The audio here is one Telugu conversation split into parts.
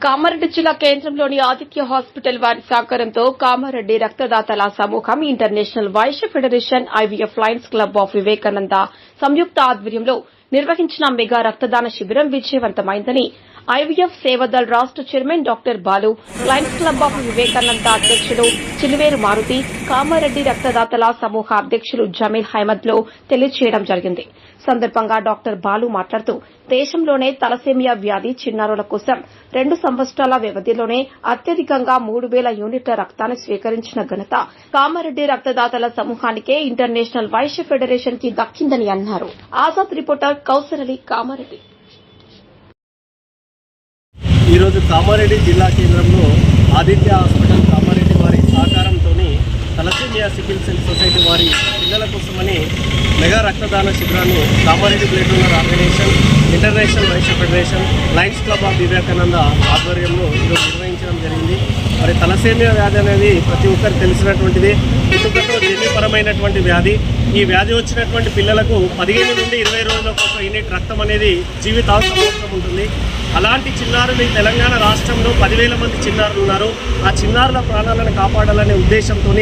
కామారెడ్డి జిల్లా కేంద్రంలోని ఆదిత్య హాస్పిటల్ వారి సహకారంతో కామారెడ్డి రక్తదాతల సమూహం international Vaishya federation IVF Lions club of Vivekananda సంయుక్త ఆధ్వర్యంలో నిర్వహించిన మెగా రక్తదాన శిబిరం విజయవంతమైందని ఐవీఎఫ్ సేవదల్ రాష్ట chairman doctor Balu Lions club of Vivekananda అధ్యక్షులు చిలువేరు మారుతి కామారెడ్డి రక్తదాతల సమూహ అధ్యక్షులు జమీల్ హైమద్లో తెలియజేయడం జరిగింది. సందర్భంగా డాక్టర్ బాలు మాట్లాడుతూ దేశంలోనే తలసేమియా వ్యాధి చిన్నారుల కోసం రెండు సంవత్సరాల వ్యవధిలోనే అత్యధికంగా మూడు వేల యూనిట్ల రక్తాన్ని స్వీకరించిన ఘనత కామారెడ్డి రక్తదాతల సమూహానికే ఇంటర్నేషనల్ వైశ్య ఫెడరేషన్కి దక్కిందని అన్నారు. ఆజాద్ రిపోర్టర్ కౌసర్ అలీ కామారెడ్డి. ఈరోజు కామారెడ్డి జిల్లా కేంద్రంలో ఆదిత్య హాస్పిటల్ కామారెడ్డి వారి సహకారంతో తలసీమియా సికిల్ సెల్ సొసైటీ వారి పిల్లల కోసమని మెగా రక్తదాన శిబిరాన్ని Kamareddy blood donor organisation international Vaishya federation Lions club of Vivekananda ఆధ్వర్యంలో ఈరోజు నిర్వహించడం జరిగింది. మరి తలసేమియా వ్యాధి అనేది ప్రతి ఒక్కరు తెలిసినటువంటిది. పుట్టుకతో జన్యుపరమైనటువంటి వ్యాధి. ఈ వ్యాధి వచ్చినటువంటి పిల్లలకు పదిహేను నుండి ఇరవై రోజుల కోసం యూనిట్ రక్తం అనేది జీవితాంతం అవసరం ఉంటుంది. అలాంటి చిన్నారులు ఈ తెలంగాణ రాష్ట్రంలో పదివేల మంది చిన్నారులు ఉన్నారు. ఆ చిన్నారుల ప్రాణాలను కాపాడాలనే ఉద్దేశంతో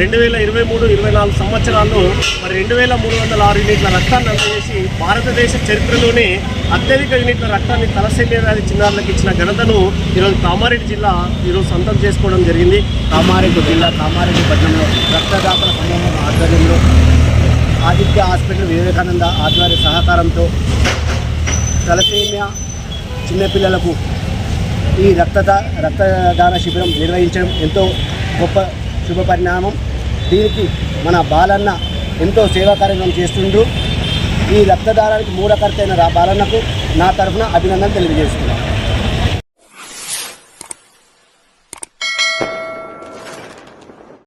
రెండు వేల ఇరవై మూడు ఇరవై నాలుగు సంవత్సరాల్లో మరి రెండు వేల మూడు వందల ఆరు యూనిట్ల రక్తాన్ని అందజేసి భారతదేశ చరిత్రలోనే అత్యధిక యూనిట్ల రక్తాన్ని తలసేమియా వ్యాధి చిన్నారులకు ఇచ్చిన ఘనతను ఈరోజు కామారెడ్డి జిల్లా ఈరోజు సొంతం చేసుకోవడం జరిగింది. కామారెడ్డి జిల్లా కామారెడ్డి పట్టణంలో రక్తదాతల సమూహం ఆధ్వర్యంలో ఆదిత్య హాస్పిటల్ వివేకానంద ఆధ్వర్య సహకారంతో తలసేమియా చిన్నపిల్లలకు ఈ రక్తద రక్తదాన శిబిరం నిర్వహించడం ఎంతో గొప్ప శుభ పరిణామం. దీనికి మన బాలన్న ఎంతో సేవా కార్యక్రమం చేస్తుండ్రు. ఈ రక్తదానానికి మూలకర్త అయిన బాలన్నకు నా తరఫున అభినందన తెలియజేస్తున్నాను.